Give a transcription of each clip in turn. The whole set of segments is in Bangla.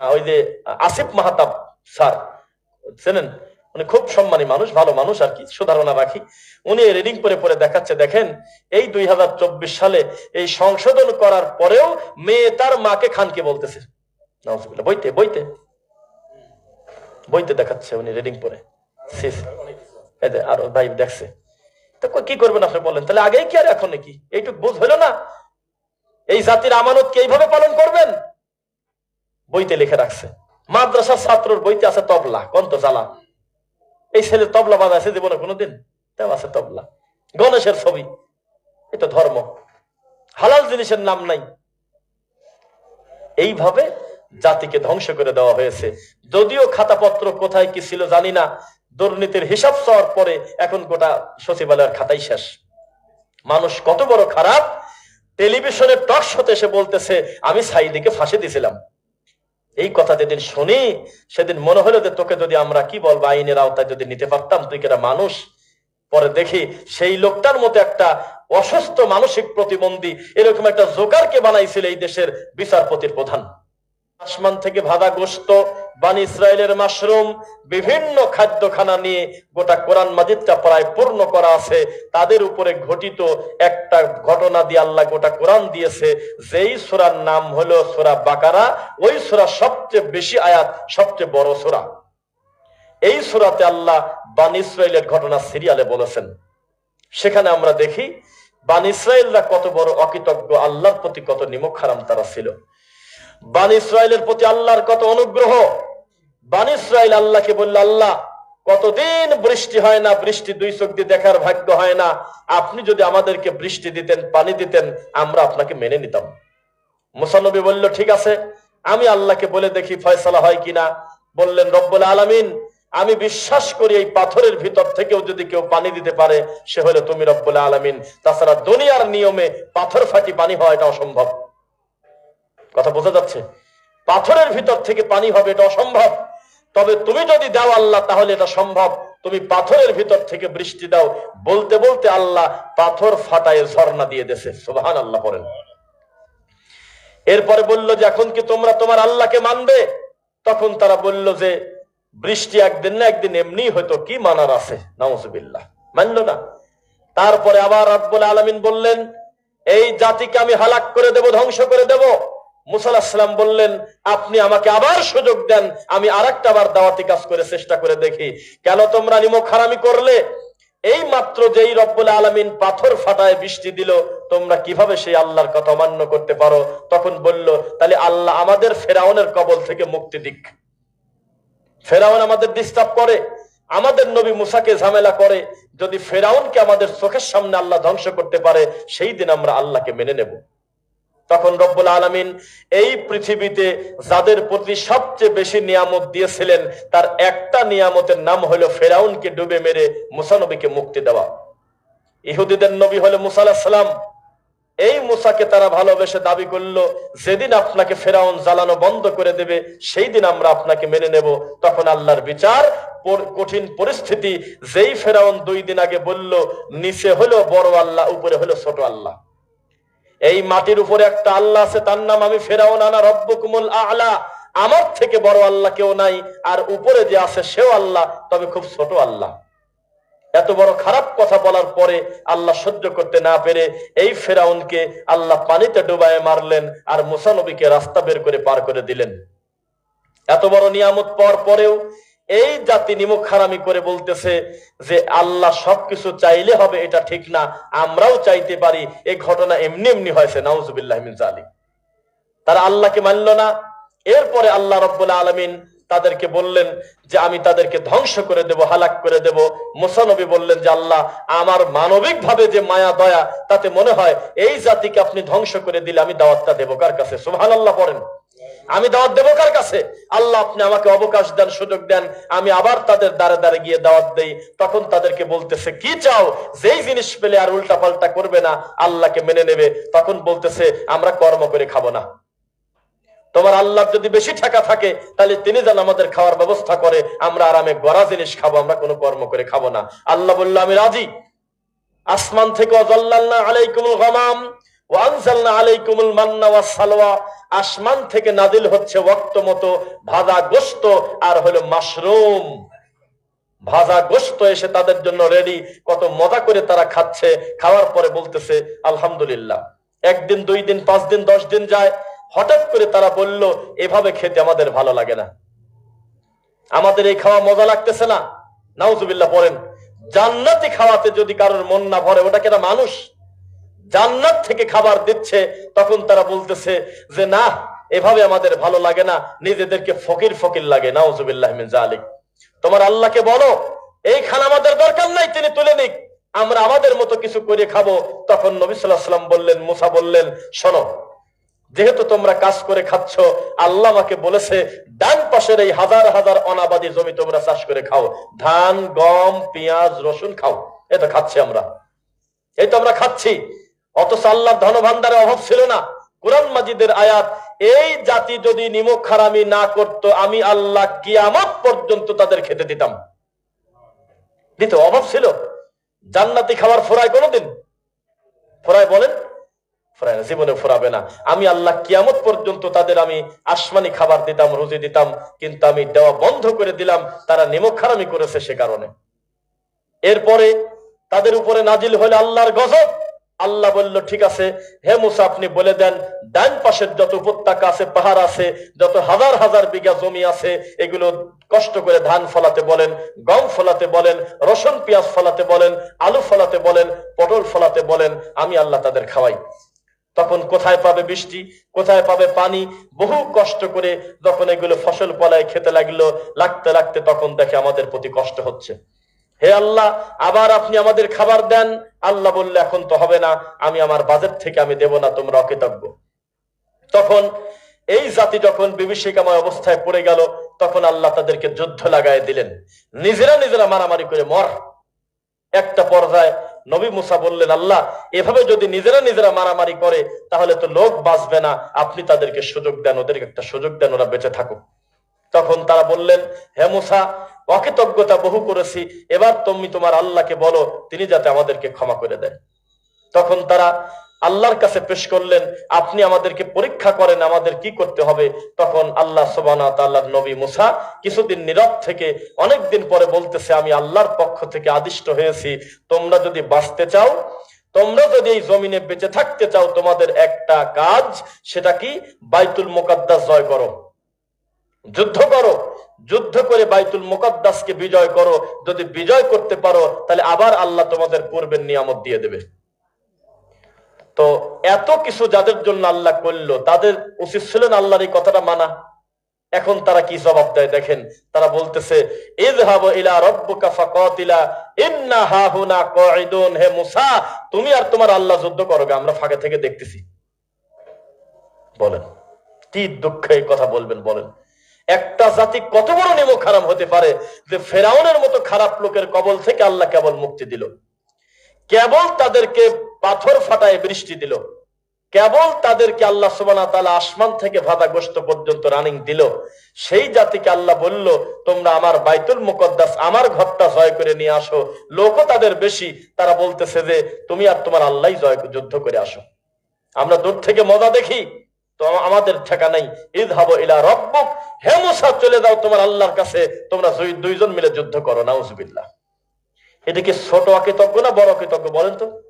ওই যে আসিফ মাহাতাব স্যার, চেনেন? উনি খুব সম্মানী মানুষ, ভালো মানুষ আর কি, সুধারণা রাখি। উনি রিডিং করে পরে দেখাচ্ছে, দেখেন, এই দুই হাজার চব্বিশ সালে এই সংশোধন করার পরেও মেয়ে তার মাকে খানকে বলতেছে। বইতে বইতে। বইতে দেখাচ্ছে উনি রিডিং পরে আর ভাই দেখছে। তো কি করবেন আপনি বলেন? তাহলে আগেই কি আর এখন কি এইটুক বুঝ হলো না? এই জাতির আমানত কি এইভাবে পালন করবেন? বইতে লিখে রাখছে। মাদ্রাসার ছাত্রর বইতে আছে তবলা কন্ত জ্বালা। এই ছেলে তবলা বাজাইছে জীবনে কোনোদিন? তাও আছে তবলা। গণেশের ছবি। এটা ধর্ম। হালাল জিনিসের নাম নাই। এইভাবে জাতিকে ধ্বংস করে দেওয়া হয়েছে। যদিও খাতাপত্র কোথায় কি ছিল জানি না। দুর্নীতির হিসাব চাওয়ার পরে এখন গোটা সচিবালয়ের খাতাই শেষ। মানুষ কত বড় খারাপ। টেলিভিশনে টক শোতে এসে বলতেছে, আমি সাইদিকে ফাঁসি দিছিলাম। এই কথা যেদিন শুনি, সেদিন মনে হলো যে তোকে যদি আমরা কি বলব, আইনের আওতায় যদি নিতে পারতাম, তুই কেটা মানুষ? পরে দেখি সেই লোকটার মতো একটা অসুস্থ মানসিক প্রতিবন্ধী, এরকম একটা জোকারকে বানাইছিল এই দেশের বিচারপতির প্রধান। আসমান থেকে ভাদা গোস্ত বানি ইসরায়েলের মাশরুম বিভিন্ন খাদ্যখানা নিয়ে গোটা কোরআন মাজিদটা প্রায় পূর্ণ করা আছে। তাদের উপরে ঘটিত একটা ঘটনা দিয়ে আল্লাহ গোটা কোরআন দিয়েছে। যেই সূরার নাম হলো সূরা বাকারা, ওই সূরা সবচেয়ে বেশি আয়াত, সবচেয়ে বড় সূরা। এই সূরাতে আল্লাহ বান ইসরায়েলের ঘটনা সিরিয়ালে বলেছেন। সেখানে আমরা দেখি, বান ইসরায়েলরা কত বড় অকৃতজ্ঞ, আল্লাহর প্রতি কত নিমক হারাম তারা ছিল। বান ইসরায়েলের প্রতি আল্লাহর কত অনুগ্রহ বান ইসরায়েল আল্লাহকে বলল, আল্লাহ, কতদিন বৃষ্টি হয় না, বৃষ্টি দুই চোখ দিয়ে দেখার ভাগ্য হয় না। আপনি যদি আমাদেরকে বৃষ্টি দিতেন, পানি দিতেন, আমরা আপনাকে মেনে নিতাম। মুসানবী বলল, ঠিক আছে, আমি আল্লাহকে বলে দেখি ফয়সালা হয় কিনা। বললেন, রব্বুল আলামিন, আমি বিশ্বাস করি এই পাথরের ভিতর থেকেও যদি কেউ পানি দিতে পারে, সে হলে তুমি রব্বুল আলামিন। তাছাড়া দুনিয়ার নিয়মে পাথর ফাটি পানি হওয়া এটা অসম্ভব। কথা বোঝা যাচ্ছে? পাথরের ভিতর থেকে পানি হবে এটা অসম্ভব। তবে তুমি যদি দাও আল্লাহ, তাহলে এটা সম্ভব। তুমি পাথরের ভিতর থেকে বৃষ্টি দাও। বলতে বলতে আল্লাহ পাথর ফাটায় ঝর্ণা দিয়ে দেছে। সুবহান আল্লাহ করেন এরপরে বলল যে, এখন কি তোমরা তোমার আল্লাহকে মানবে? তখন তারা বলল যে, বৃষ্টি একদিন না একদিন এমনি হয়তো কি মানার আছে? নাউজুবিল্লাহ। মানল না? তারপরে আবার রাব্বুল আলামিন বললেন, এই জাতিকে আমি হালাক করে দেব, ধ্বংস করে দেব। মুসাল্লাহাম বললেন, আপনি আমাকে আবার সুযোগ দেন, আমি আর বার দাওয়াতি কাজ করে চেষ্টা করে দেখি। কেন তোমরা নিমক হারামি করলে? এই মাত্র যেই রব্বুল আলমিন পাথর ফাটায় বৃষ্টি দিল, তোমরা কীভাবে সেই আল্লাহর কথা অমান্য করতে পারো? তখন বলল, তাহলে আল্লাহ আমাদের ফেরাউনের কবল থেকে মুক্তি দিক। ফেরাউন আমাদের ডিস্টার্ব করে, আমাদের নবী মুসাকে ঝামেলা করে। যদি ফেরাউনকে আমাদের চোখের সামনে আল্লাহ ধ্বংস করতে পারে, সেই দিন আমরা আল্লাহকে মেনে নেব। তখন রব্বুল আলমিন এই পৃথিবীতে যাদের প্রতি সবচেয়ে বেশি নিয়ামত দিয়েছিলেন, তার একটা নিয়ামতের নাম হলো ফেরাউনকে ডুবে মেরে মুসানবীকে মুক্তি দেওয়া। ইহুদিদের নবী হলো মুসা সালাম। এই মুসাকে তারা ভালোবেসে দাবি করল, যেদিন আপনাকে ফেরাউন জ্বালানো বন্ধ করে দেবে, সেই দিন আমরা আপনাকে মেনে নেব। তখন আল্লাহর বিচার কঠিন পরিস্থিতি, যেই ফেরাউন দুই দিন আগে বলল, নিচে হলো বড় আল্লাহ, উপরে হলো ছোট আল্লাহ। এই মাটির উপরে একটা আল্লাহ আছে, তার নাম আমি ফেরাউন, আনা রব্বকুমুল আলা। আমার থেকে বড় আল্লাহ কেউ নাই, আর উপরে যে আছে সেও আল্লাহ, তবে খুব ছোট আল্লাহ। এত বড় খারাপ কথা বলার পরে আল্লাহ সহ্য করতে না পেরে এই ফেরাউনকে আল্লাহ পানিতে ডুবায় মারলেন আর মুসানবীকে রাস্তা বের করে পার করে দিলেন। এত বড় নিয়ামত পাওয়ার পরেও এই জাতি নিমুখ হারামি করে বলতেছে যে আল্লাহ সবকিছু চাইলে হবে, এটা ঠিক না, আমরাও চাইতে পারি। এই ঘটনা এমনি এমনি হয়েছে, নাউজুবিল্লাহ তারা আল্লাহকে মানল না। এরপরে আল্লাহ রব্বুল আলমিন তাদেরকে বললেন যে, আমি তাদেরকে ধ্বংস করে দেব, হালাক করে দেব। মুসানবী বললেন যে, আল্লাহ, আমার মানবিক ভাবে যে মায়া, দয়া, তাতে মনে হয় এই জাতিকে আপনি ধ্বংস করে দিলে আমি দাওয়াতটা দেবো। কার কাছে? সুহান আল্লাহ পড়েন। আমি দাওয়াত দেবো কার কাছে? আল্লাহ আপনি আমাকে অবকাশ দেন, সুযোগ দেন, আমি আবার তাদের দ্বারে দ্বারে গিয়ে দাওয়াত দেই। তখন তাদেরকে বলতেছে, কি চাও? যেই জিনিস পেলে আর উল্টা পাল্টা করবে না, আল্লাহকে মেনে নেবে। তখন বলতেছে, আমরা কর্ম করে খাব না। তোমার আল্লাহ যদি বেশি টাকা থাকে, তাহলে তিনি যেন আমাদের খাওয়ার ব্যবস্থা করে, আমরা আরামে গড়া জিনিস খাব, আমরা কোনো কর্ম করে খাব না। আল্লাহ বলল, আমি রাজি। আসমান থেকে অজল্লাল্লাহ আলাইকুমুল গামাম। আসমান থেকে নাদিল হচ্ছে মতো ভাজা গোস্ত আর হলো মাশরুম। ভাজা গোস্ত এসে তাদের জন্য রেডি কত মজা করে তারা খাচ্ছে। খাওয়ার পরে বলতেছে, আলহামদুলিল্লাহ। একদিন, দুই দিন, পাঁচ দিন, দশ দিন যায়। হঠাৎ করে তারা বলল, এভাবে খেতে আমাদের ভালো লাগে না। আমাদের এই খাওয়া মজা লাগতেছে না। নাউজুবিল্লাহ পড়েন, জান্নাতি খাওয়াতে যদি কারোর মন না ভরে, ওটা কেনা মানুষ? জান্নাত থেকে খাবার দিচ্ছে, তখন তারা বলতেছে যে, না, এভাবে আমাদের ভালো লাগে না, নিজেদেরকে ফকির ফকির লাগে, নাউজুবিল্লাহ জালিক তোমার আল্লাহকে বলো এই খানা আমাদের দরকার নাই, তিনি তুলে নিক। আমরা আমাদের মতো কিছু করে খাব। তখন নবী সাল্লাহ সাল্লাম বললেন, মুসা বললেন, শোনো, যেহেতু তোমরা কাজ করে খাচ্ছ, আল্লাহ আমাকে বলেছে, ডান পাশের এই হাজার হাজার অনাবাদী জমি তোমরা চাষ করে খাও। ধান, গম, পেঁয়াজ, রসুন খাও। এটা খাচ্ছি আমরা। এই তো আমরা খাচ্ছি। অথচ আল্লাহ ধন ভান্ডারে অভাব ছিল না। কোরআন মাজিদের আয়াত, এই জাতি যদি নিমক হারামি না করত, আমি আল্লাহ কিয়ামত পর্যন্ত তাদের খেতে দিতাম। দিত অভাব ছিল। জান্নাতি খাবার ফোরায় কোনোদিন। ফোরায় বলেন, ফোরায় জীবনে ফোরাবে না। আমি আল্লাহ কিয়ামত পর্যন্ত তাদের আমি আসমানি খাবার দিতাম, রুজি দিতাম, কিন্তু আমি দেওয়া বন্ধ করে দিলাম, তারা নিমক হারামি করেছে সে কারণে। এরপরে তাদের উপরে নাজিল হলে আল্লাহর গজব। আল্লাহ বলল, ঠিক আছে, হে মুসা, আপনি বলে দেন, ডান পাশের যত উপত্যকা আছে, পাহাড় আছে, যত হাজার হাজার বিঘা জমি আছে, এগুলো কষ্ট করে ধান ফলাতে বলেন, গম ফলাতে বলেন, রসুন, পেঁয়াজ ফলাতে বলেন, আলু ফলাতে বলেন, পটল ফলাতে বলেন, আমি আল্লাহ তাদের খাওয়াই। তখন কোথায় পাবে বৃষ্টি? কোথায় পাবে পানি? বহু কষ্ট করে যখন এগুলো ফসল ফলায় খেতে লাগল, লাগতে লাগতে তখন দেখে আমাদের প্রতি কষ্ট হচ্ছে। হে আল্লাহ, আবার আপনি আমাদের খাবার দেন। আল্লাহ বললে, এখন তো হবে না, আমি আমার বাজেট থেকে আমি দেব না, তোমরা অকৃতজ্ঞ। তখন এই জাতি যখন বিভীষিকাময় অবস্থায় পড়ে গেল, তখন আল্লাহ তাদেরকে যুদ্ধ লাগায় দিলেন। নিজেরা নিজেরা মারামারি করে মর। একটা পর্যায়ে নবী মুসা বললেন, আল্লাহ, এভাবে যদি নিজেরা নিজেরা মারামারি করে, তাহলে তো লোক বাঁচবে না। আপনি তাদেরকে সুযোগ দেন, ওদেরকে একটা সুযোগ দেন, ওরা বেঁচে থাকুক। তখন তারা বললেন, হে মুসা অকৃতজ্ঞতা বহু করেছি। এবার তুমি তোমার আল্লাহকে বলো, তিনি যাতে আমাদেরকে ক্ষমা করে দেন। তখন তারা আল্লাহর কাছে পেশ করলেন, আপনি আমাদেরকে পরীক্ষা করেন আমাদের কি করতে হবে। তখন আল্লাহ সোবানা তাল্লাহ নবী মুসা কিছুদিন নীরব থেকে অনেক দিন পরে বলতেছে, আমি আল্লাহর পক্ষ থেকে আদিষ্ট হয়েছি। তোমরা যদি বাঁচতে চাও, তোমরা যদি এই জমিনে বেঁচে থাকতে চাও, তোমাদের একটা কাজ, সেটা কি? বাইতুল মোকাদ্দাস জয় করো। যুদ্ধ করো, যুদ্ধ করে বাইতুল মুকদ্দাসকে বিজয় করো। যদি বিজয় করতে পারো, তাহলে আবার আল্লাহ তোমাদের পূর্বের নিয়ামত দিয়ে দেবে। তো এত কিছু যাদের জন্য আল্লাহ করল, তাদের উচিত ছিল না আল্লাহর এই কথাটা মানা। এখন তারা কি জবাব দেয়? দেখেন, তারা বলতেছে ইলা হে মুসা, তুমি আর তোমার আল্লাহ যুদ্ধ করো আমরা ফাঁকে থেকে দেখতেছি। বলেন, কি দুঃখে এই কথা বলবেন, বলেন। একটা জাতি কত বড় নিমক খারাপ হতে পারে যে ফেরাউনের মতো খারাপ লোকের কবল থেকে আল্লাহ কেবল মুক্তি দিল। কেবল তাদেরকে পাথর ফাটায় বৃষ্টি দিল। কেবল তাদেরকে আল্লাহ সুবানা আসমান থেকে ভাদা গোস্ত পর্যন্ত রানিং দিল। সেই জাতিকে আল্লাহ বলল, তোমরা আমার বাইতুল মুকদ্দাস, আমার ঘরটা জয় করে নিয়ে আসো। লোকও তাদের বেশি। তারা বলতেছে যে, তুমি আর তোমার আল্লাহ জয়, যুদ্ধ করে আসো। আমরা দূর থেকে মজা দেখি। তো আমাদের ঠেকা নাই। ঈদ হব ইলা রব্বক। হে মুসা, চলে যাও তোমার আল্লাহর কাছে। তোমরা দুই- দুইজন মিলে যুদ্ধ করো, নাউজুবিল্লাহ। এটা কি ছোট অকৃতজ্ঞ না বড় অকৃতজ্ঞ বলেন তো?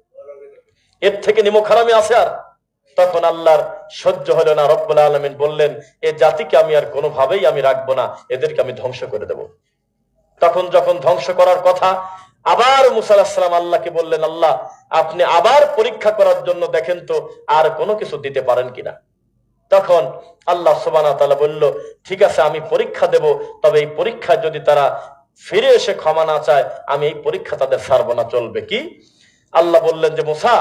এর থেকে নিমক হারামি আছে আর। তখন আল্লাহর সহ্য হলো না। রব্বুল আলমিন বললেন, এ জাতিকে আমি আর কোনোভাবেই আমি রাখব না। এদেরকে আমি ধ্বংস করে দেব। তখন যখন ধ্বংস করার কথা, আবার মুসাল্লাহাম আল্লাহকে বললেন, আল্লাহ, আপনি আবার পরীক্ষা করার জন্য দেখেন তো আর কোনো কিছু দিতে পারেন কিনা? তখন আল্লাহ সোবানা তালা বলল, ঠিক আছে, আমি পরীক্ষা দেব, তবে এই পরীক্ষা যদি তারা ফিরে এসে ক্ষমা না চায়, আমি এই পরীক্ষা তাদের সারব না, চলবে কি? আল্লাহ বললেন যে, মুসা,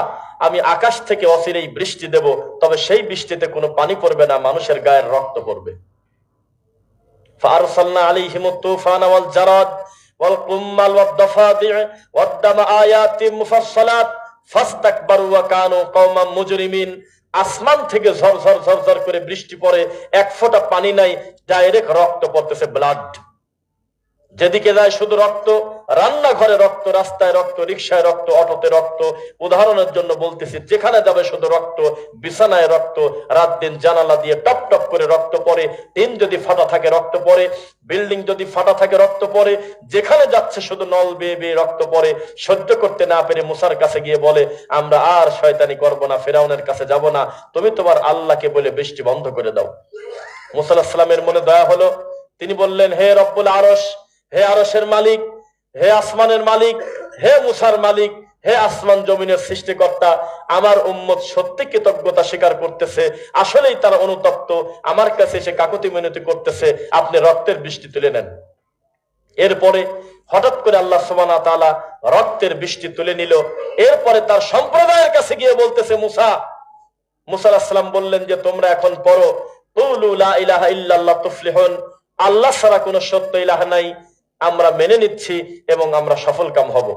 আমি আকাশ থেকে অচিরেই বৃষ্টি দেব, তবে সেই বৃষ্টিতে কোনো পানি পড়বে না, মানুষের গায়ের রক্ত পড়বে। আলী আয়াতি আসমান থেকে ঝরঝর ঝরঝর করে বৃষ্টি পড়ে, এক ফোঁটা পানি নাই ডাইরেক্ট রক্ত পড়তেছে ব্লাড যেদিকে যায় শুধু রক্ত রান্নাঘরে রক্ত, রাস্তায় রক্ত রিক্সায় রক্ত, অটোতে রক্ত। উদাহরণের জন্য বলতেছি, যেখানে যাবে শুধু রক্ত, বিছানায় রক্ত, রাত দিন জানালা দিয়ে টপ টপ করে রক্ত পড়ে, টিন যদি ফাটা থাকে রক্ত পড়ে, বিল্ডিং যদি ফাটা থাকে রক্ত পড়ে, যেখানে যাচ্ছে শুধু নল বেয়ে বেয়ে রক্ত পড়ে। সহ্য করতে না পেরে মুসার কাছে গিয়ে বলে, আমরা আর শয়তানি করব না, ফেরাউনের কাছে যাব না। তুমি তোমার আল্লাহকে বলে বৃষ্টি বন্ধ করে দাও। মুসাল্লাহামের মনে দয়া হলো। তিনি বললেন, হে রব্বুল আরস হে আরসের মালিক হে আসমানের মালিক, হে মুসার মালিক, হে আসমান জমিনের সৃষ্টিকর্তা, আমার উম্মত সত্যি কৃতজ্ঞতা স্বীকার করতেছে। আসলেই তারা অনুতপ্ত। আমার কাছে এসে কাকতি মিনতি করতেছে। আপনি রক্তের বৃষ্টি তুলে নেন। এরপরে হঠাৎ করে আল্লাহ সোমানা তালা রক্তের বৃষ্টি তুলে নিল। এরপরে তার সম্প্রদায়ের কাছে গিয়ে বলতেছে, মুসা মুসা আসসালাম বললেন যে, তোমরা এখন পড়ো। ইলাহা ইল্লাল্লাহ তুফলিহুন। আল্লাহ ছাড়া কোনো সত্য ইলাহা নাই। আমরা মেনে নিচ্ছি এবং আমরা সফল কাম হব।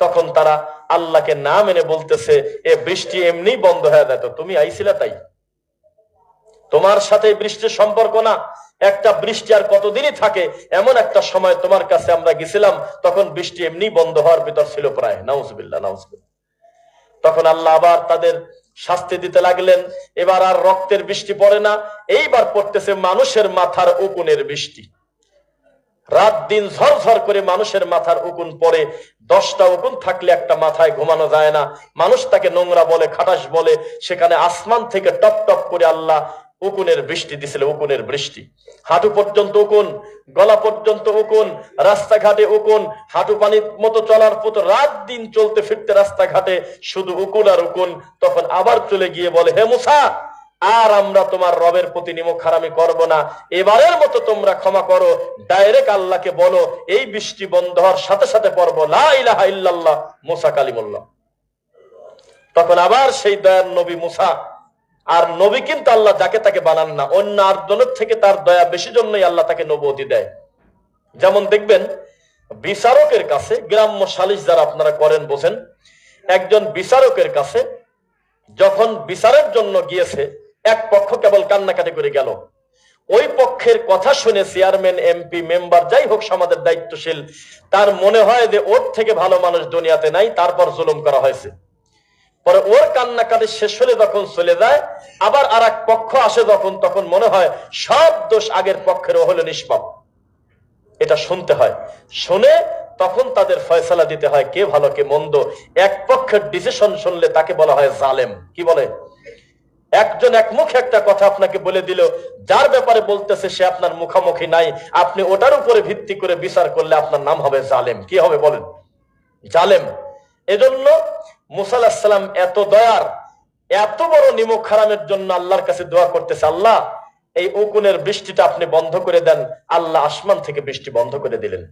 তখন তারা আল্লাহকে না মেনে বলতেছে, এ বৃষ্টি এমনি বন্ধ হয়ে যেত তুমি আইছিলা তাই? তোমার সাথে বৃষ্টির সম্পর্ক না। একটা বৃষ্টি আর কতদিনই থাকে, এমন একটা সময় তোমার কাছে আমরা গেছিলাম, তখন বৃষ্টি এমনি বন্ধ হওয়ার ভিতর ছিল প্রায় নাউজবিল্লা নাউজবিল্লা তখন আল্লাহ আবার তাদের শাস্তি দিতে লাগলেন, এবার আর রক্তের বৃষ্টি পড়ে না, এইবার পড়তেছে মানুষের মাথার উকুনের বৃষ্টি। রাত দিন ঝরঝর করে মানুষের মাথার উকুন পরে দশটা উকুন থাকলে একটা মাথায় ঘুমানো যায় না। মানুষ তাকে নোংরা বলে, খাটাস বলে। সেখানে আসমান থেকে টপ টপ করে আল্লাহ উকুনের বৃষ্টি দিছিল, উকুনের বৃষ্টি। হাঁটু পর্যন্ত উকুন, গলা পর্যন্ত উকুন, রাস্তাঘাটে উকুন, হাঁটু পানির মতো চলার পথ রাত দিন চলতে ফিরতে রাস্তাঘাটে শুধু উকুন আর উকুন। তখন আবার চলে গিয়ে বলে, হে মুসা আর আমরা তোমার রবের প্রতি নিমুখ হারামি করব না। এবারের মতো তোমরা ক্ষমা করো ডাইরেক্ট আল্লাহকে বলো, এই বৃষ্টি বন্ধ হওয়ার সাথে সাথে পড়ব। লা ইলাহা মুসা কালিমুল্লাহ। তখন আবার সেই দয়ার নবী মুসা। আর নবী কিন্তু আল্লাহ যাকে তাকে বানান না, অন্য আর জনের থেকে তার দয়া বেশি জন্যই আল্লাহ তাকে নবতি দেয়। যেমন দেখবেন, বিচারকের কাছে গ্রাম্য সালিশ যারা আপনারা করেন, বোঝেন, একজন বিচারকের কাছে যখন বিচারের জন্য গিয়েছে এক পক্ষ কেবল কান্নাকাটি করে গেল। ওই পক্ষের কথা শুনে চেয়ারম্যান, এমপি, মেম্বার, যাই হোক সমাজের দায়িত্বশীল, তার মনে হয় যে ওর থেকে ভালো মানুষ দুনিয়াতে নাই, তারপর জুলুম করা হয়েছে। পরে ওর কান্নাকাটি শেষ হলে যখন চলে যায়, আবার আর এক পক্ষ আসে যখন, তখন মনে হয় সব দোষ আগের পক্ষের হলো নিষ্পাপ। এটা শুনতে হয়। শুনে তখন তাদের ফয়সালা দিতে হয় কে ভালো, কে মন্দ। এক পক্ষের ডিসিশন শুনলে তাকে বলা হয় জালেম। কি বলে? একজন এক মুখে একটা কথা আপনাকে বলে দিল, যার ব্যাপারে বলতেছে সে আপনার মুখামুখি নাই। আপনি ওটার উপরে ভিত্তি করে বিচার করলে আপনার নাম হবে জালেম। কি হবে বলেন? জালেম। এজন্য মুসাল্লাহাম এত দয়ার, এত বড় নিমক হারামের জন্য আল্লাহর কাছে দোয়া করতেছে, আল্লাহ, এই উকুনের বৃষ্টিটা আপনি বন্ধ করে দেন। আল্লাহ আসমান থেকে বৃষ্টি বন্ধ করে দিলেন।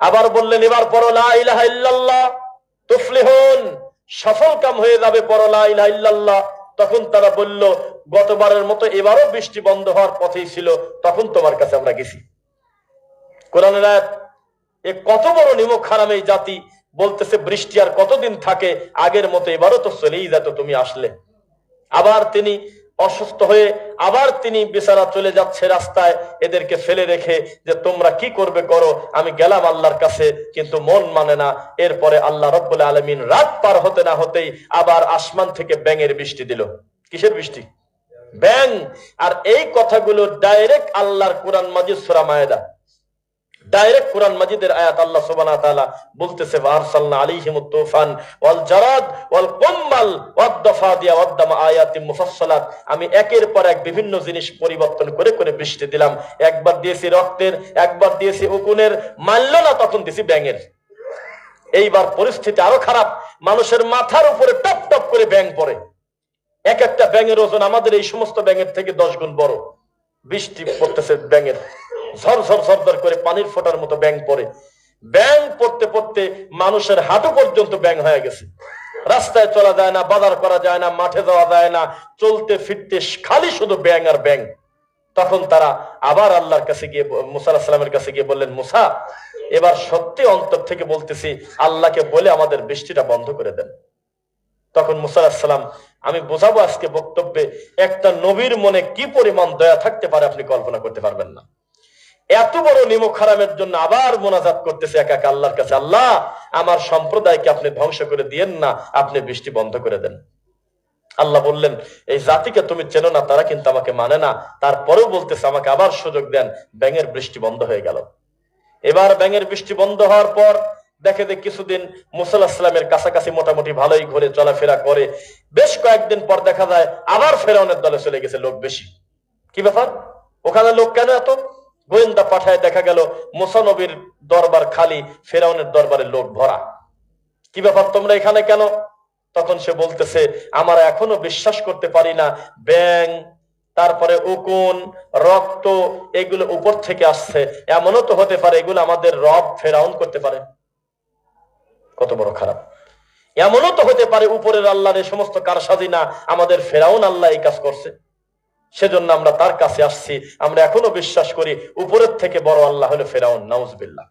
আবার বললেন, এবার পরলা ইলাহা ইল্লাল্লাহ, তুফলিহুন, সফল কাম হয়ে যাবে পরলা ইলাহা ইল্লাল্লাহ তখন তারা বলল, গতবারের মতো এবারও বৃষ্টি বন্ধ হওয়ার পথেই ছিল, তখন তোমার কাছে আমরা গেছি। কোরআনের আয়াত, এ কত বড় নিমক হারাম এই জাতি বলতেছে বৃষ্টি আর কতদিন থাকে, আগের মতো এবারও তো চলেই যেত, তুমি আসলে। আবার তিনি অসুস্থ হয়ে আবার তিনি বেচারা চলে যাচ্ছে রাস্তায়, এদেরকে ফেলে রেখে যে তোমরা কি করবে করো, আমি গেলাম আল্লাহর কাছে, কিন্তু মন মানে না। এরপরে আল্লাহ রব্বুল আলমিন রাত পার হতে না হতেই আবার আসমান থেকে ব্যাঙের বৃষ্টি দিল। কিসের বৃষ্টি? ব্যাং আর এই কথাগুলো ডাইরেক্ট আল্লাহর কোরআন মাজিদ সুরা মায়েদা। ডাইরেক্ট কোরআন মাজিদের আয়াত আল্লাহ তুফান ওয়াল জারাদ ওয়াল মুফাসসালাত আমি একের পর এক বিভিন্ন জিনিস পরিবর্তন করে করে বৃষ্টি দিলাম। একবার দিয়েছি রক্তের, একবার দিয়েছি উকুনের মানল না, তখন দিয়েছি ব্যাঙের। এইবার পরিস্থিতি আরও খারাপ। মানুষের মাথার উপরে টপ টপ করে ব্যাং পড়ে। এক একটা ব্যাঙের ওজন আমাদের এই সমস্ত ব্যাঙের থেকে দশ গুণ বড়। বৃষ্টি পড়তেছে ব্যাঙের। ঝর ঝর ঝরঝর করে পানির ফোটার মতো ব্যাং পড়ে। ব্যাং পড়তে পড়তে মানুষের হাঁটু পর্যন্ত ব্যাং হয়ে গেছে। রাস্তায় চলা যায় না, বাজার করা যায় না, মাঠে যাওয়া যায় না, চলতে ফিরতে খালি শুধু ব্যাং আর ব্যাং তখন তারা আবার আল্লাহর কাছে গিয়ে মুসা সালামের কাছে গিয়ে বললেন, মুসা, এবার সত্যি অন্তর থেকে বলতেছি, আল্লাহকে বলে আমাদের বৃষ্টিটা বন্ধ করে দেন। তখন মুসা সালাম, আমি বোঝাবো আজকে বক্তব্যে, একটা নবীর মনে কি পরিমাণ দয়া থাকতে পারে আপনি কল্পনা করতে পারবেন না। এত বড় নিমক হারামের জন্য আবার মোনাজাত করতেছে একা একা আল্লাহর কাছে। আল্লাহ, আমার সম্প্রদায়কে আপনি ধ্বংস করে দিয়েন না, আপনি বৃষ্টি বন্ধ করে দেন। আল্লাহ বললেন, এই জাতিকে তুমি চেনো না, তারা কিন্তু আমাকে মানে না। তারপরেও বলতেছে, আমাকে আবার সুযোগ দেন। ব্যাঙের বৃষ্টি বন্ধ হয়ে গেল। এবার ব্যাঙের বৃষ্টি বন্ধ হওয়ার পর দেখে যে কিছুদিন মুসাল্লাহামের কাছাকাছি মোটামুটি ভালোই ঘুরে চলাফেরা করে। বেশ কয়েকদিন পর দেখা যায়, আবার ফেরাউনের দলে চলে গেছে লোক বেশি। কি ব্যাপার? ওখানে লোক কেন এত? গোয়েন্দা পাঠায় দেখা গেল, মুসানবীর দরবার খালি, ফেরাউনের দরবারে লোক ভরা। কি ব্যাপার, তোমরা এখানে কেন? তখন সে বলতেছে, আমরা এখনও বিশ্বাস করতে পারি না ব্যাং তারপরে উকুন, রক্ত, এগুলো উপর থেকে আসছে। এমনও তো হতে পারে, এগুলো আমাদের রব ফেরাউন করতে পারে। কত বড় খারাপ। এমনও তো হতে পারে, উপরের আল্লাহর সমস্ত কারসাজি না, আমাদের ফেরাউন আল্লাহ এই কাজ করছে। সেজন্য আমরা তার কাছে আসছি। আমরা এখনও বিশ্বাস করি উপরের থেকে বড় আল্লাহ হলো ফেরাউন, নাউজবিল্লাহ।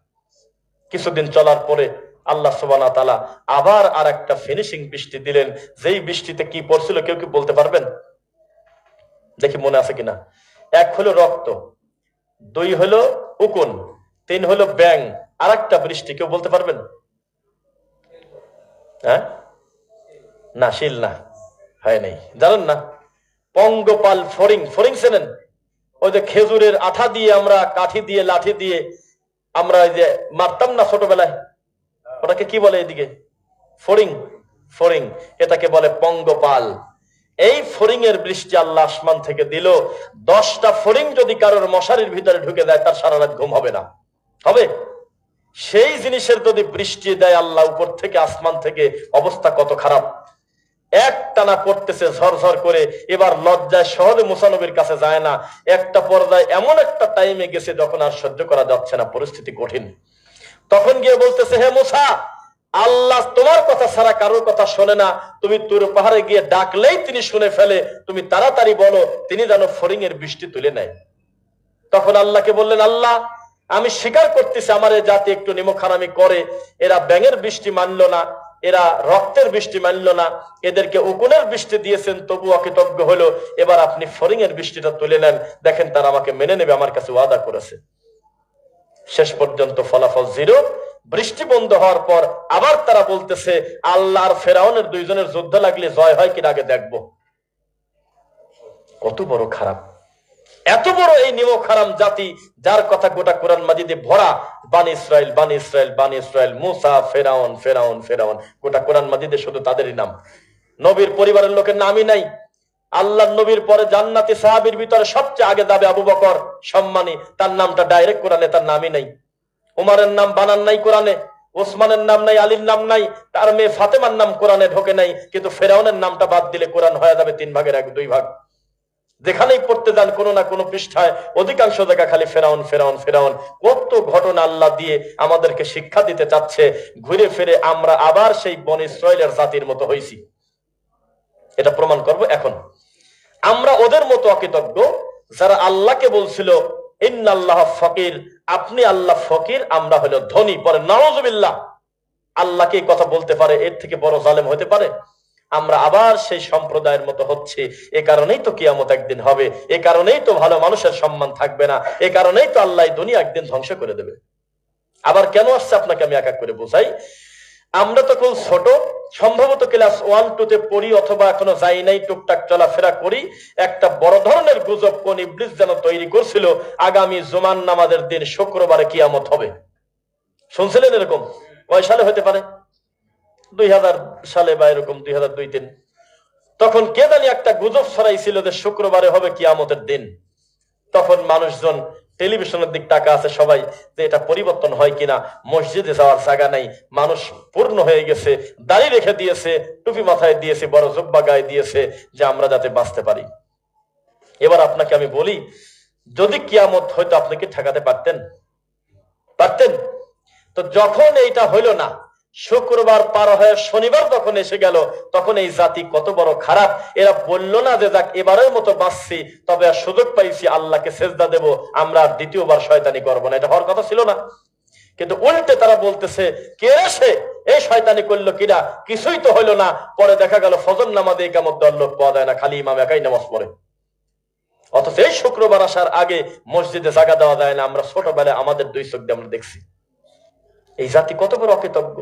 কিছুদিন চলার পরে আল্লাহ সুবানা তালা আবার আর একটা ফিনিশিং বৃষ্টি দিলেন। যেই বৃষ্টিতে কি পড়ছিল কেউ কি বলতে পারবেন? দেখি মনে আছে কিনা। এক হলো রক্ত, দুই হলো উকুন, তিন হলো ব্যাং আর একটা বৃষ্টি কেউ বলতে পারবেন? হ্যাঁ? না, শিল না, হয় নাই। জানেন না? পঙ্গপাল ফরিং ফরিং চেনেন ওই যে খেজুরের আঠা দিয়ে আমরা, কাঠি দিয়ে, লাঠি দিয়ে আমরা ওই যে মারতাম না ছোটবেলায়? ওটাকে কি বলে এদিকে? ফরিং ফরিং এটাকে বলে পঙ্গপাল। এই ফরিং এর বৃষ্টি আল্লাহ আসমান থেকে দিল। দশটা ফরিং যদি কারোর মশারির ভিতরে ঢুকে দেয়, তার সারা রাত ঘুম হবে না। হবে? সেই জিনিসের যদি বৃষ্টি দেয়, আল্লাহ উপর থেকে, আসমান থেকে, অবস্থা কত খারাপ। এক টানা পড়তেছে, ঝরঝর করে। এবার লজ্জায় সহজে মুসানবীর কাছে যায় না। একটা পর্যায়ে এমন একটা টাইমে গেছে যখন আর সহ্য করা যাচ্ছে না, পরিস্থিতি কঠিন। তখন গিয়ে বলতেছে, হে মুসা, আল্লাহ তোমার কথা ছাড়া কারোর কথা শোনে না। তুমি তোর পাহাড়ে গিয়ে ডাকলেই তিনি শুনে ফেলে। তুমি তাড়াতাড়ি বলো, তিনি যেন ফরিং এর বৃষ্টি তুলে নেয়। তখন আল্লাহকে বললেন, আল্লাহ, আমি স্বীকার করতেছি, আমার জাতি একটু নিমখানামি করে। এরা ব্যাঙের বৃষ্টি মানলো না। এরা রক্তের বৃষ্টি মানল না। এদেরকে উকুনের বৃষ্টি দিয়েছেন তবু অকৃতজ্ঞ হলো। এবার আপনি ফরিং এর বৃষ্টিটা তুলে নেন। দেখেন তারা আমাকে মেনে নেবে, আমার কাছে ওয়াদা করেছে। শেষ পর্যন্ত ফলাফল জিরো। বৃষ্টি বন্ধ হওয়ার পর আবার তারা বলতেছে আল্লাহর ফেরাউনের দুইজনের যুদ্ধ লাগলে জয় হয় কিনা আগে দেখব। কত বড় খারাপ। এত বড় এই নিমক হারাম জাতি, যার কথা গোটা কোরআন মাজিদে ভরা, বান ইসরায়েল বান ইসরায়েল বান ইসরায়েল মুসা, ফেরাউন ফেরাউন ফেরাউন, গোটা কোরআন মাজিদে শুধু তাদেরই নাম। নবীর পরিবারের লোকের নামই নাই। আল্লাহ নবীর পরে জান্নাতি সাহাবির ভিতরে সবচেয়ে আগে যাবে আবু বকর, সম্মানী, তার নামটা ডাইরেক্ট কোরআনে, তার নামই নাই। উমারের নাম বানান নাই কোরআনে, ওসমানের নাম নাই, আলীর নাম নাই, তার মেয়ে ফাতেমার নাম কোরআনে ঢোকে নাই, কিন্তু ফেরাউনের নামটা বাদ দিলে কোরআন হয়ে যাবে তিন ভাগের এক, দুই ভাগ। যেখানেই পড়তে যান কোনো না কোনো পৃষ্ঠায়, অধিকাংশ জায়গা খালি ফেরাউন ফেরাউন ফেরাউন। কত ঘটনা আল্লাহ দিয়ে আমাদেরকে শিক্ষা দিতে চাচ্ছে। ঘুরে ফিরে আমরা আবার সেই বন ইসরায়েলের জাতির মতো হয়েছি এটা প্রমাণ করব এখন। আমরা ওদের মতো অকৃতজ্ঞ, যারা আল্লাহকে বলছিল, ইন্নাল্লাহ ফকির, আপনি আল্লাহ ফকির, আমরা হলো ধনী, পরে নওয়াজবিল্লাহ আল্লাহকে কথা বলতে পারে? এর থেকে বড় জালেম হতে পারে? আমরা আবার সেই সম্প্রদায়ের মতো হচ্ছে। এ কারণেই তো কিয়ামত একদিন হবে। এ কারণেই তো ভালো মানুষের সম্মান থাকবে না। এ কারণেই তো আল্লাহ দুনিয়া একদিন ধ্বংস করে দেবে। আবার কেন আসছে আপনাকে আমি এক এক করে বোঝাই? আমরা তো খুব ছোট। সম্ভবত ক্লাস ওয়ান, টু তে পড়ি অথবা এখনও যাই নাই, টুকটাক চলাফেরা করি। একটা বড় ধরনের গুজব কোন ইবলিস যেন তৈরি করছিল, আগামী জুমান নামাজের দিন শুক্রবারে কিয়ামত হবে। শুনছিলেন এরকম? কয় সালে হতে পারে? দুই হাজার সালে বা এরকম দুই হাজার দুই তিন তখন কে জানি একটা গুজব ছড়াইছিল যে শুক্রবারে হবে কিয়ামতের দিন। তখন মানুষজন টেলিভিশনের দিক টাকা আছে সবাই যে এটা পরিবর্তন হয় কিনা, মসজিদে যাওয়ার জায়গা নাই, মানুষ পূর্ণ হয়ে গেছে, দাড়ি রেখে দিয়েছে, টুপি মাথায় দিয়েছে, বড় জব্বা গায়ে দিয়েছে যে আমরা যাতে বাঁচতে পারি। এবার আপনাকে আমি বলি, যদি কিয়ামত হয়তো আপনি কি ঠেকাতে পারতেন? পারতেন? তো যখন এইটা হইল না শুক্রবার পার হয়ে শনিবার যখন এসে গেল, তখন এই জাতি কত বড় খারাপ। এরা বলল না যে যাক, এবারের মতো বাঁচছি, তবে আর সুযোগ পাইছি, আল্লাহকে সেজদা দেব, আমরা আর দ্বিতীয়বার শয়তানি করব না। এটা হওয়ার কথা ছিল না। কিন্তু উল্টে তারা বলতেছে, কে সে? এই শয়তানি করল কিনা? কিছুই তো হইল না। পরে দেখা গেল, ফজর নামাজে কামত দল লোক পাওয়া যায় না, খালি ইমাম একাই নামাজ পড়ে। অথচ এই শুক্রবার আসার আগে মসজিদে জায়গা দেওয়া যায় না, আমরা ছোটবেলায় আমাদের দুই চোখ দিয়ে আমরা দেখছি। এই জাতি কত বড় অকৃতজ্ঞ?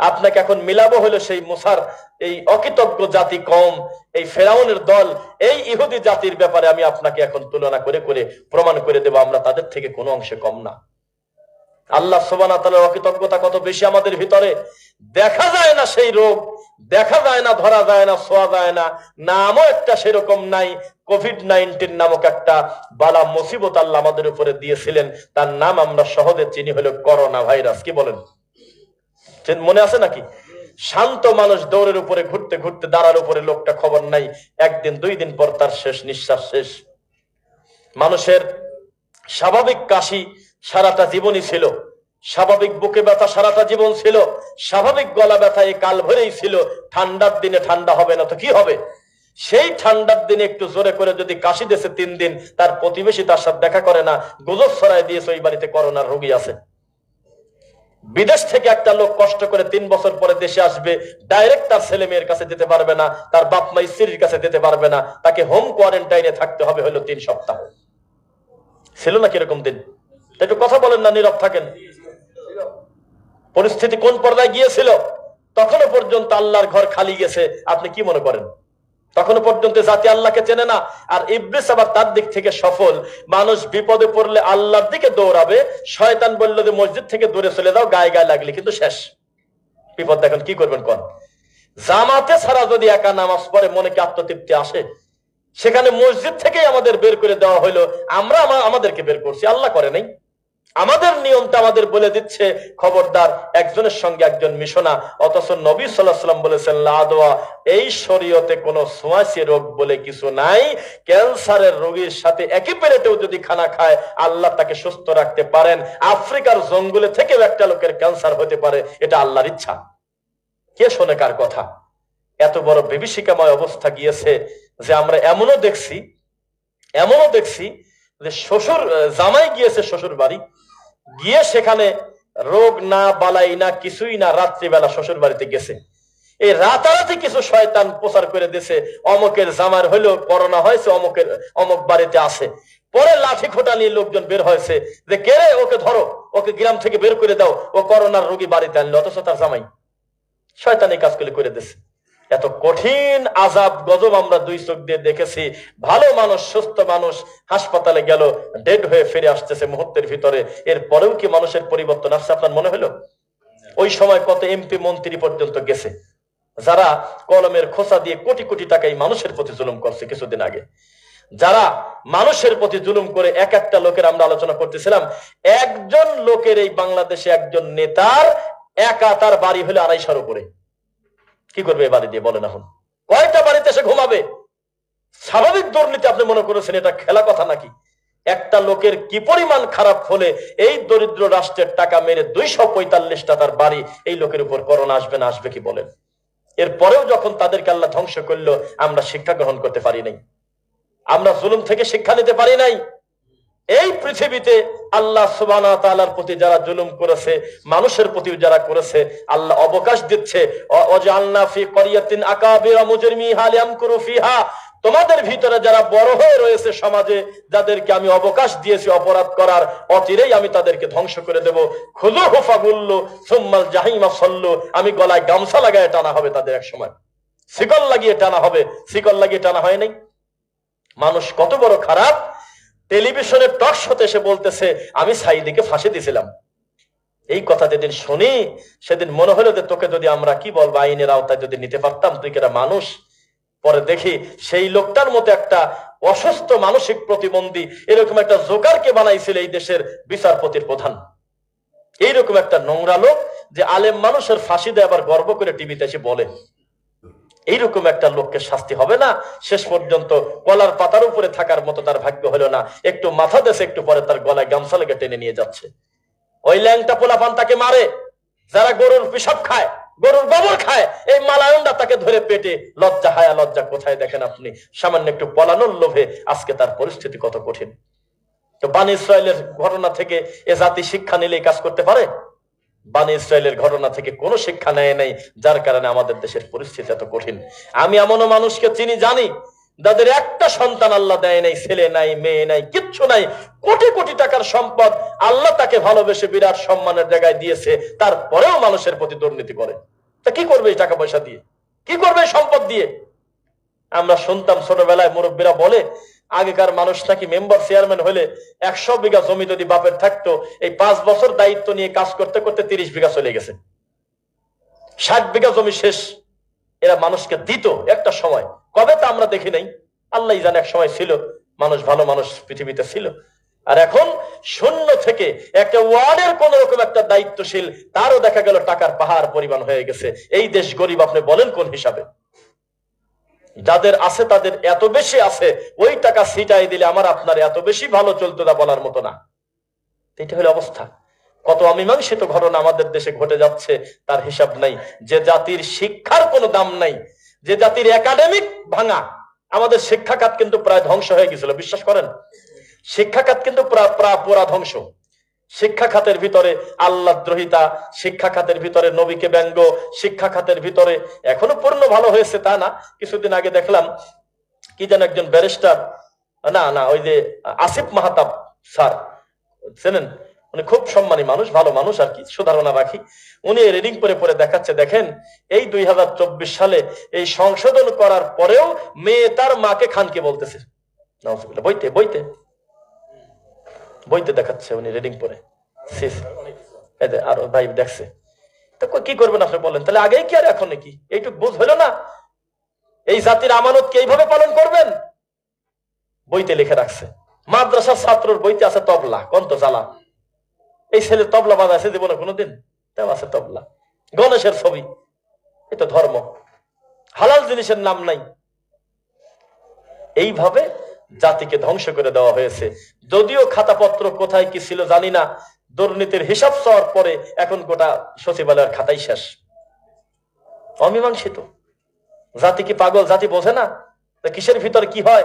আপনাকে এখন মিলাবো হলো সেই মুসার এই অকৃতজ্ঞ জাতি কম এই ফেরাউনের দল, এই ইহুদি জাতির ব্যাপারে আমি আপনাকে এখন তুলনা করে করে প্রমাণ করে দেবো, আমরা তাদের থেকে কোনো অংশে কম না। আল্লাহ সোবানা তালের অকৃতজ্ঞতা কত বেশি আমাদের ভিতরে? দেখা যায় না সেই রোগ। দেখা যায় না, ধরা যায় না ছোঁয়া যায় না। নামও একটা সেরকম নাই। কোভিড নাইন্টিন নামক একটা বালা মুসিবত আল্লাহ আমাদের উপরে দিয়েছিলেন। তার নাম আমরা সহজে চিনি হলো করোনা ভাইরাস কি বলেন? মনে আছে নাকি? শান্ত মানুষ দৌড়ের উপরে ঘুরতে ঘুরতে দাঁড়ার উপরে লোকটা খবর নাই। একদিন, দুই দিন পর তার শেষ নিঃশ্বাস শেষ। মানুষের স্বাভাবিক কাশি সারাটা জীবনই ছিল। স্বাভাবিক বুকে ব্যথা সারাটা জীবন ছিল, স্বাভাবিক গলা ব্যথা এই কাল ভরেই ছিল, ঠান্ডার দিনে ঠান্ডা হবে না তো কি হবে? সেই ঠান্ডার দিনে একটু জোরে করে যদি কাশি দেশে তিন দিন, তার প্রতিবেশী তার সাথে দেখা করে না, গুজব ছড়ায় দিয়েছে ওই বাড়িতে করোনার রোগী আছে। বিদেশ থেকে একটা লোক কষ্ট করে তিন বছর পরে দেশে আসবে, ডাইরেক্ট তার ছেলে মেয়ের কাছে যেতে পারবে না, তার বাপ মা স্ত্রীর কাছে যেতে পারবে না, তাকে হোম কোয়ারেন্টাইনে থাকতে হবে হলো তিন সপ্তাহ। ছিল না কীরকম দিন? একটু কথা বলেন না, নীরব থাকেন। পরিস্থিতি কোন পর্যায়ে গিয়েছিল? তখনও পর্যন্ত আল্লাহর ঘর খালি গেছে। আপনি কি মনে করেন? তখনও পর্যন্ত জাতি আল্লাহকে চেনে না। আর ইবলিস আবার তার দিক থেকে সফল। মানুষ বিপদে পড়লে আল্লাহর দিকে দৌড়াবে। শয়তান বলল যে, মসজিদ থেকে দূরে চলে যাও, গায়ে গায়ে লাগলে কিন্তু শেষ। বিপদ দেখেন, কি করবেন কোন? জামাতে ছাড়া যদি একা নামাজ পড়ে, মনে কি আত্মতৃপ্তি আসে? সেখানে মসজিদ থেকেই আমাদের বের করে দেওয়া হলো আমরা আমাদেরকে বের করছি। আল্লাহ করে নাই। আমাদের নিয়মটা আমাদের বলে দিচ্ছে খবরদার একজনের সঙ্গে একজন মিশনা অথচ নবী সাল্লাহ সাল্লাম বলেছেন লাদোয়া এই শরীয়তে কোনো সোয়াসি রোগ বলে কিছু নাই। ক্যান্সারের রোগীর সাথে একই প্লেটেও যদি খানা খায়, আল্লাহ তাকে সুস্থ রাখতে পারেন। আফ্রিকার জঙ্গলে থেকেও একটা লোকের ক্যান্সার হতে পারে, এটা আল্লাহর ইচ্ছা। কে শোনে কার কথা? এত বড় বিভীষিকাময় অবস্থা গিয়েছে যে আমরা এমনও দেখছি এমনও দেখছি যে শ্বশুর, জামাই গিয়েছে শ্বশুর বাড়ি গিয়ে সেখানে রোগ না, বালাই না, কিছুই না, রাত্রিবেলা শ্বশুর বাড়িতে গেছে। এই রাতারাতি কিছু শয়তান প্রচার করে দিছে অমকের জামার হইল করোনা হয়েছে, অমকের, অমক বাড়িতে আছে। পরে লাঠি খোটা নিয়ে লোকজন বের হয়েছে, যে, কে ওকে ধরো, ওকে গ্রাম থেকে বের করে দাও, ও করোনার রোগী বাড়িতে আনলো, অথচ তার জামাই শয়তান এই কাজগুলি করে দিছে এত কঠিন আজাব, গজব আমরা দুই চোখ দিয়ে দেখেছি। ভালো মানুষ, সুস্থ মানুষ হাসপাতালে গেল, ডেড হয়ে ফিরে আসতেছে মুহূর্তের ভিতরে। এর পরেও কি মানুষের পরিবর্তন আসছে আপনার মনে হলো? ওই সময় কত এমপি মন্ত্রী পর্যন্ত গেছে, যারা কলমের খোসা দিয়ে কোটি কোটি টাকা এই মানুষের প্রতি জুলুম করছে কিছুদিন আগে। যারা মানুষের প্রতি জুলুম করে এক একটা লোকের আমরা আলোচনা করতেছিলাম, একজন লোকের এই বাংলাদেশে একজন নেতার একা তার বাড়ি হলে আড়াইশোর উপরে। কি করবে বাড়ি দিয়ে? বলেন এখন। কয়টা বাড়িতে সে ঘুমাবে? স্বাভাবিক দুর্নীতি আপনি মনে করেছেন, এটা খেলা কথা নাকি? একটা লোকের কি পরিমাণ খারাপ হলে এই দরিদ্র রাষ্ট্রের টাকা মেরে দুইশো পঁয়তাল্লিশটা তার বাড়ি এই লোকের উপর করোনা আসবে না আসবে কি বলেন? এরপরেও যখন তাদেরকে আল্লাহ ধ্বংস করল, আমরা শিক্ষা গ্রহণ করতে পারি নাই। আমরা জুলুম থেকে শিক্ষা নিতে পারি নাই। এই পৃথিবীতে আল্লাহ সুবানা তালার প্রতি যারা জুলুম করেছে, মানুষের প্রতি যারা করেছে, আল্লাহ অবকাশ দিচ্ছে। তোমাদের ভিতরে যারা বড় হয়ে রয়েছে সমাজে, যাদেরকে আমি অবকাশ দিয়েছি অপরাধ করার, অচিরেই আমি তাদেরকে ধ্বংস করে দেব। খুদু হুফা গুল্লু সুম্মাল জাহিমা সল্লু, আমি গলায় গামছা লাগায় টানা হবে তাদের এক সময়। শিকল লাগিয়ে টানা হবে। শিকল লাগিয়ে টানা হয় নাই। মানুষ কত বড় খারাপ টেলিভিশনের টক শোতে এসে বলতেছে, আমি সাইদিকে ফাঁসি দিছিলাম। এই কথা যেদিন শুনি, সেদিন মনে হলো যে তোকে যদি আমরা কি বলব, আইনের আওতায় যদি নিতে পারতাম, তুই কেটা মানুষ? পরে দেখি সেই লোকটার মতো একটা অসুস্থ মানসিক প্রতিবন্ধী, এরকম একটা জোকারকে বানাইছিল এই দেশের বিচারপতির প্রধান। এইরকম একটা নোংরা লোক যে আলেম মানুষের ফাঁসি দেয় আবার গর্ব করে টিভিতে এসে বলে। এইরকম একটা লোককে শাস্তি হবে না। শেষ পর্যন্ত গলার পাতার উপরে থাকার মতো তার ভাগ্য হলো না। একটু মাথা দেশে, একটু পরে তার গলায় গামছা লেগে টেনে নিয়ে যাচ্ছে। ওই ল্যাংটা পোলাপান তাকে মারে। যারা গরুর পিসাব খায়, গরুর গোবর খায়, এই মালায়নটা তাকে ধরে পেটে লজ্জা হায়া লজ্জা কোথায় দেখেন আপনি? সামান্য একটু পলানোর লোভে আজকে তার পরিস্থিতি কত কঠিন। তো বানি ইসরায়েলের ঘটনা থেকে এ জাতি শিক্ষা নিলে কাজ করতে পারে? বানি ইসরায়েলের ঘটনা থেকে কোনো শিক্ষা নেয় নাই, যার কারণে আমাদের দেশের পরিস্থিতি এত কঠিন। আমি এমনও মানুষকে চিনি, জানি, যাদের একটা সন্তান আল্লাহ দেয় নাই, ছেলে নাই, মেয়ে নাই, কিচ্ছু নাই, কোটি কোটি টাকার সম্পদ আল্লাহ তাকে ভালোবেসে বিরাট সম্মানের জায়গায় দিয়েছে, তারপরেও মানুষের প্রতি দুর্নীতি করে। তা কি করবে এই টাকা পয়সা দিয়ে? কি করবে সম্পদ দিয়ে? আমরা শুনতাম ছোটবেলায় মুরব্বীরা বলে আগেকার মানুষ নাকি মেম্বার চেয়ারম্যান হলে একশো বিঘা জমি যদি বাপের থাকতো, এই পাঁচ বছর দায়িত্ব নিয়ে কাজ করতে করতে তিরিশ বিঘা চলে গেছে। ষাট বিঘা জমি শেষ। এরা মানুষকে দিত একটা সময়। কবে তা আমরা দেখি নাই। আল্লাহ জানে, এক সময় ছিল, মানুষ ভালো মানুষ পৃথিবীতে ছিল। আর এখন শূন্য থেকে একটা ওয়ার্ডের কোন রকম একটা দায়িত্বশীল, তারও দেখা গেল টাকার পাহাড় পরিমাণ হয়ে গেছে। এই দেশ গরিব, আপনি বলেন কোন হিসাবে? যাদের আছে, তাদের এত বেশি আছে, ওই টাকা ছিটাই দিলে আমার আপনার এত বেশি ভালো চলতো না বলার মতো না। এটা হলো অবস্থা। কত অমীমাংসিত ঘটনা আমাদের দেশে ঘটে যাচ্ছে, তার হিসাব নাই। যে জাতির শিক্ষার কোনো দাম নাই, যে জাতির একাডেমিক ভাঙা, আমাদের শিক্ষা খাত কিন্তু প্রায় ধ্বংস হয়ে গেছিল, বিশ্বাস করেন? শিক্ষা খাত কিন্তু প্রা- প্রা- পুরা ধ্বংস। শিক্ষা খাতের ভিতরে আল্লাহ দ্রোহিতা শিক্ষা খাতের ভিতরে নবীকে ব্যঙ্গ শিক্ষা খাতের ভিতরে এখনও পূর্ণ ভালো হয়েছে তা না। কিছুদিন আগে দেখলাম কি যেন একজন ব্যারিস্টার, না না, ওই যে আসিফ মাহাতাব স্যার, চেনেন? উনি খুব সম্মানী মানুষ, ভালো মানুষ আর কি, সুধারণা রাখি। উনি রিডিং করে পরে দেখাচ্ছে, দেখেন, এই দুই হাজার চব্বিশ সালে এই সংশোধন করার পরেও মেয়ে তার মাকে খানকে বলতেছে। বইতে বইতে। বইতে দেখাচ্ছে উনি রিডিং পরে আরও ভাই দেখছে। কি করবেন আপনি বলেন? তাহলে আগেই কি আর এখন কি এইটুক বুঝ হলো না। এই জাতির আমানত কে এইভাবে পালন করবেন? বইতে লিখে রাখছে। মাদ্রাসার ছাত্রর বইতে আছে তবলা কন্ত জ্বালা এই ছেলে তবলা বাজাইছে জীবনে কোনোদিন? তাও আছে তবলা। গণেশের ছবি। এটা ধর্ম। হালাল জিনিসের নাম নাই। এইভাবে জাতিকে ধ্বংস করে দেওয়া হয়েছে। যদিও খাতাপত্র কোথায় কি ছিল জানি না। দুর্নীতির হিসাব চাওয়ার পরে এখন গোটা সচিবালয়ের খাতাই শেষ। অমীমাংসিত। জাতি কি পাগল জাতি বোঝে না? কিসের ভিতর কি হয়?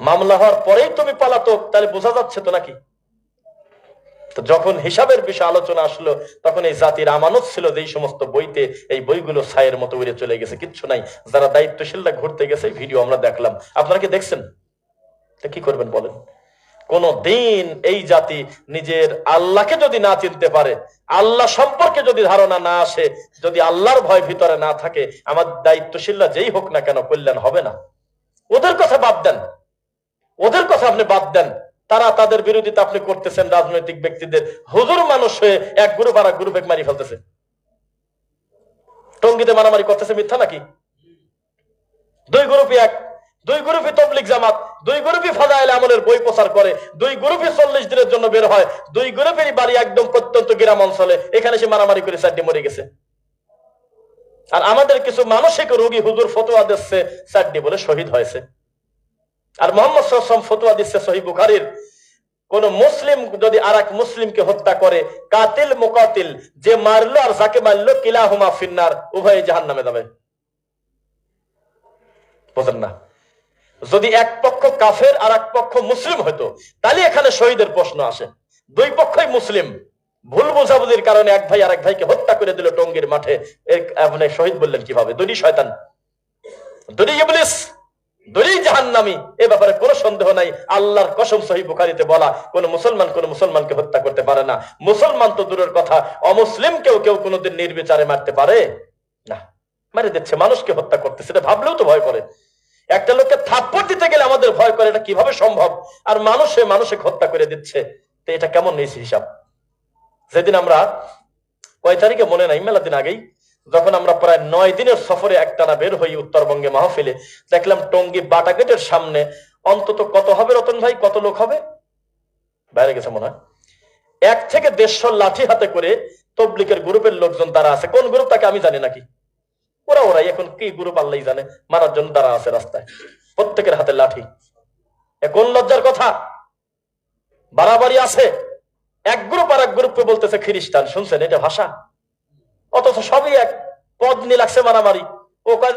মামলা হওয়ার পরেই তুমি পালাতক, তাহলে বোঝা যাচ্ছে তো নাকি? তো যখন হিসাবের বিষয়ে আলোচনা আসলো, তখন এই জাতির আমানত ছিল যে সমস্ত বইতে এই বইগুলো ছায়ের মতো উড়ে চলে গেছে, কিচ্ছু নাই। যারা দায়িত্বশীলরা ঘুরতে গেছে ভিডিও আমরা দেখলাম। আপনারা কি দেখছেন? তা কি করবেন বলেন? কোন দিন এই জাতি নিজের আল্লাহকে যদি না চিনতে পারে, আল্লাহ সম্পর্কে যদি ধারণা না আসে, যদি আল্লাহর ভয় ভিতরে না থাকে, আমার দায়িত্বশীলরা যেই হোক না কেন, কল্যাণ হবে না। ওদের কথা বাদ দেন। ওদের কথা আপনি বাদ দেন। তারা তাদের বিরোধিতা আপনি করতেছেন রাজনৈতিক ব্যক্তিদের। হুজুর মানুষ হয়ে এক গ্রুপ আর এক গ্রুপ মারি ফেলতেছে। টঙ্গিতে মারামারি করতেছে মিথ্যা নাকি? দুই গ্রুপই এক। দুই গ্রুপই তবলিক জামাত, দুই গ্রুপই ফাজাইল আমলের বই প্রচার করে, দুই গ্রুপই চল্লিশ দিনের জন্য বের হয়, দুই গ্রুপেরই বাড়ি একদম প্রত্যন্ত গ্রাম অঞ্চলে, এখানে সে মারামারি করে চারটি মরে গেছে। আর আমাদের কিছু মানসিক রোগী হুজুর ফতোয়া দিচ্ছে, চারটি বলে শহীদ হয়েছে। আর মোহাম্মদ সাল্লাম ফতুয়া দিচ্ছে সহি বুখারির, কোন মুসলিম যদি আর এক মুসলিমকে হত্যা করে, কাতিল মুকাতিল, যে মারলো আর যাকে মারলো, কিলাহুমা ফিন্নার, উভয় জাহান নামে যাবে। বোঝেন না? যদি এক পক্ষ কাফের আর এক পক্ষ মুসলিম হতো তাহলে এখানে শহীদের প্রশ্ন আসে। দুই পক্ষই মুসলিম। ভুল বোঝাবুঝির কারণে এক ভাই আর এক ভাইকে হত্যা করে দিল টঙ্গির মাঠে। মানে শহীদ বললেন কীভাবে? দুটি শয়তান। দুটি ইবলিস। দলীয় জাহান্নামি, এ ব্যাপারে কোনো সন্দেহ নাই। আল্লাহর কসম সহি বুখারিতে বলা, কোন মুসলমান কোন মুসলমানকে হত্যা করতে পারে না। মুসলমান তো দূরের কথা, অমুসলিম কেউ কেউ কোনোদিন নির্বিচারে মারতে পারে? না, মারে দিচ্ছে, মানুষকে হত্যা করতে সেটা ভাবলেও তো ভয় করে। একটা লোককে থাপ্পড় দিতে গেলে আমাদের ভয় করে, এটা কীভাবে সম্ভব? আর মানুষে মানুষে হত্যা করে দিচ্ছে, তো এটা কেমন নিয়েছি হিসাব? যেদিন আমরা, কয় তারিখে মনে নাই মেলা দিন আগেই যখন আমরা প্রায় নয় দিনের সফরে একটানা বের হই উত্তরবঙ্গে মাহফিলে, দেখলাম টঙ্গী বাটা গেটের সামনে, অন্তত কত হবে রতন ভাই, কত লোক হবে? বাইরে গেছে মনে হয়। এক থেকে দেড়শো লাঠি হাতে করে তবলিকের গ্রুপের লোকজন তারা আছে। কোন গ্রুপ তাকে আমি জানি নাকি ওরা, ওরাই। এখন কি গ্রুপ আল্লাহ জানে। মারার জন্য তারা আছে রাস্তায়। প্রত্যেকের হাতে লাঠি। এ কোন লজ্জার কথা? বাড়াবাড়ি আছে। এক গ্রুপ আর এক গ্রুপকে বলতেছে খ্রিস্টান। শুনছেন? এটা ভাষা? অথচ সবই এক পদ নিয়ে লাগছে মারামারি। ও